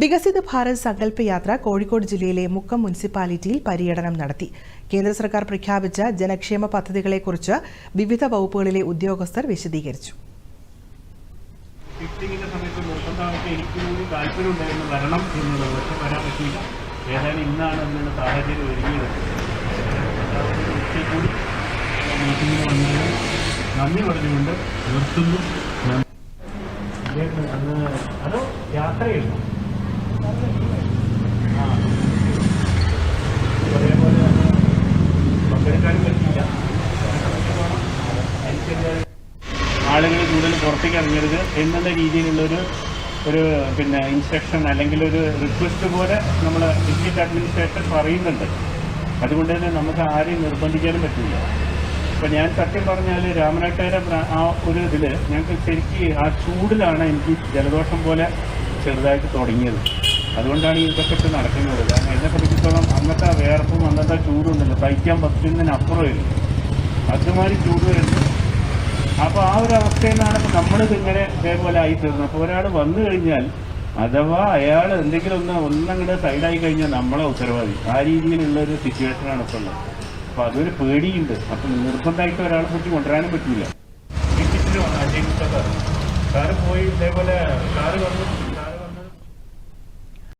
വികസിത ഭാരത് സങ്കല്പ യാത്ര കോഴിക്കോട് ജില്ലയിലെ മുക്കം മുനിസിപ്പാലിറ്റിയിൽ പര്യടനം നടത്തി. കേന്ദ്ര സർക്കാർ പ്രഖ്യാപിച്ച ജനക്ഷേമ പദ്ധതികളെക്കുറിച്ച് വിവിധ വകുപ്പുകളിലെ ഉദ്യോഗസ്ഥർ വിശദീകരിച്ചു. ഷിഫ്റ്റിങ്ങിന്റെ സമയത്ത് എന്നുള്ളത് അതോ ആളുകൾ കൂടുതൽ പുറത്തേക്ക് ഇറങ്ങരുത് എന്നുള്ള രീതിയിലുള്ളൊരു ഒരു പിന്നെ ഇൻസ്ട്രക്ഷൻ അല്ലെങ്കിൽ ഒരു റിക്വസ്റ്റ് പോലെ നമ്മൾ ഡിസ്ട്രിക്ട് അഡ്മിനിസ്ട്രേഷൻ പറയുന്നുണ്ട്. അതുകൊണ്ട് തന്നെ നമുക്ക് ആരെയും നിർബന്ധിക്കാനും പറ്റില്ല. ഇപ്പം ഞാൻ സത്യം പറഞ്ഞാൽ രാമനാട്ടുകാര ആ ഒരു ഇതിൽ ഞങ്ങൾക്ക് ശരിക്കും ആ ചൂടിലാണ് എനിക്ക് ജലദോഷം പോലെ ചെറുതായിട്ട് തുടങ്ങിയത്. അതുകൊണ്ടാണ് ഇതൊക്കെ ഇട്ട് നടക്കുന്നത്. കാരണം എന്നെ സംബന്ധിച്ചിടത്തോളം അന്നത്തെ വേർപ്പും അന്നത്തെ ചൂടുണ്ടല്ലോ സഹിക്കാൻ പറ്റുന്നതിനപ്പുറമില്ല അതുമാതിരി ചൂട് വരുന്നത് അപ്പോൾ ആ ഒരു അവസ്ഥയിൽ നിന്നാണ് ഇപ്പോൾ നമ്മളിത് ഇങ്ങനെ ഇതേപോലെ ആയി തീർന്നത് അപ്പോൾ ഒരാൾ വന്നു കഴിഞ്ഞാൽ അഥവാ അയാൾ എന്തെങ്കിലും ഒന്ന് ഒന്നങ്ങോട്ട് സൈഡായി കഴിഞ്ഞാൽ നമ്മളെ ഉത്തരവാദി. ആ രീതിയിലുള്ള ഒരു സിറ്റുവേഷനാണ് ഇപ്പോൾ ഉള്ളത്. അപ്പോൾ അതൊരു പേടിയുണ്ട്. അപ്പം നിർബന്ധമായിട്ട് ഒരാളെ പറ്റി കൊണ്ടുവരാനും പറ്റില്ല. സാറ് പോയി ഇതേപോലെ സാറ് വന്നു.